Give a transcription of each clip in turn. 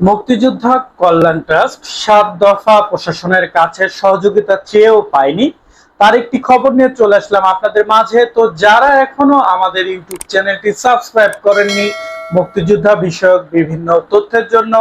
মুক্তিযোদ্ধা কল্যাণ ট্রাস্ট সাত দফা প্রশাসনের কাছে সহযোগিতা চেয়েও পায়নি। তার একটি খবর নিয়ে চলে আসলাম আপনাদের মাঝে। তো যারা এখনও আমাদের ইউটিউব চ্যানেলটি সাবস্ক্রাইব করেননি মুক্তিযোদ্ধা বিষয়ক বিভিন্ন তথ্যের জন্য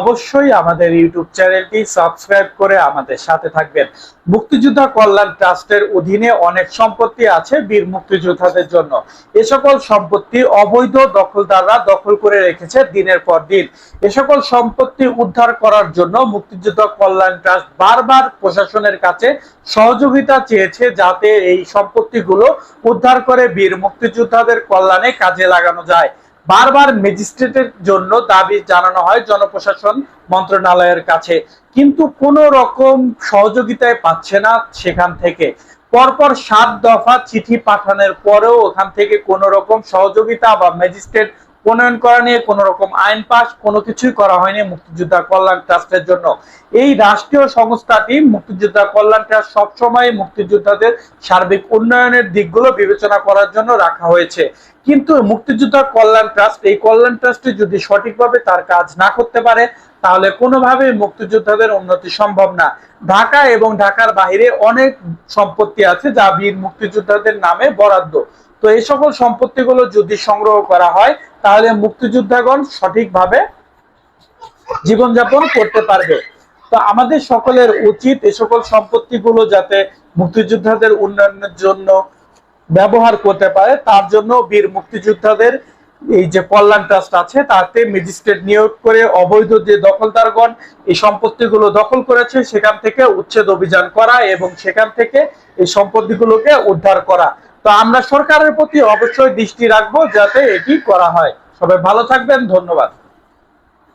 অবশ্যই আমাদের ইউটিউব চ্যানেলটি সাবস্ক্রাইব করে আমাদের সাথে থাকবেন। মুক্তিযোদ্ধা কল্যাণ ট্রাস্টের অধীনে অনেক সম্পত্তি আছে বীর মুক্তিযোদ্ধাদের জন্য। এ সকল সম্পত্তি অবৈধ দখলদাররা দখল করে রেখেছে দিনের পর দিন। এ সকল সম্পত্তি উদ্ধার করার জন্য মুক্তিযোদ্ধা কল্যাণ ট্রাস্ট বারবার প্রশাসনের কাছে সহযোগিতা চেয়েছে যাতে এই সম্পত্তিগুলো উদ্ধার করে বীর মুক্তিযোদ্ধাদের কল্যাণে কাজে লাগানো যায়। বারবার ম্যাজিস্ট্রেটের জন্য দাবি জানানো হয় জনপ্রশাসন মন্ত্রণালয়ের কাছে। কিন্তু কোন রকম সহযোগিতায় পাচ্ছে না সেখান থেকে। পরপর সাত দফা চিঠি পাঠানোর পরেও ওখান থেকে কোন রকম সহযোগিতা বা ম্যাজিস্ট্রেট প্রণয়ন করা নিয়ে কোন রকম আইন পাস কোনো কিছুই করা হয়নি মুক্তিযোদ্ধা কল্যাণ ট্রাস্টের জন্য। এই রাষ্ট্রীয় সংস্থাটি মুক্তিযোদ্ধা কল্যাণ ট্রাস্ট সবসময় মুক্তিযোদ্ধাদের সার্বিক উন্নয়নের দিকগুলো বিবেচনা করার জন্য রাখা হয়েছে। কিন্তু মুক্তিযোদ্ধা কল্যাণ ট্রাস্ট, এই কল্যাণ ট্রাস্টে যদি সঠিকভাবে তার কাজ না করতে পারে, তাহলে কোনোভাবে মুক্তিযোদ্ধাদের উন্নতি সম্ভব না। ঢাকা এবং ঢাকার বাইরে অনেক সম্পত্তি আছে যা বীর মুক্তিযোদ্ধাদের নামে বরাদ্দ। তো এই সকল সম্পত্তিগুলো যদি সংগ্রহ করা হয় তাহলে মুক্তিযোদ্ধাগণ সঠিকভাবে জীবনযাপন করতে পারবে। তো আমাদের সকলের উচিত এই সকল সম্পত্তিগুলো যাতে মুক্তিযোদ্ধাদের উন্নয়নের জন্য ব্যবহার করতে পারে। তার জন্য বীর মুক্তিযোদ্ধাদের এই যে কল্যাণ ট্রাস্ট আছে, তাতে ম্যাজিস্ট্রেট নিয়োগ করে অবৈধ যে দখলদারগণ এই সম্পত্তিগুলো দখল করেছে, সেখান থেকে উচ্ছেদ অভিযান করা এবং সেখান থেকে এই সম্পত্তিগুলোকে উদ্ধার করা। তো আমরা সরকারের প্রতি অবশ্যই দৃষ্টি রাখব যাতে এটি করা হয়। সবাই ভালো থাকবেন, ধন্যবাদ।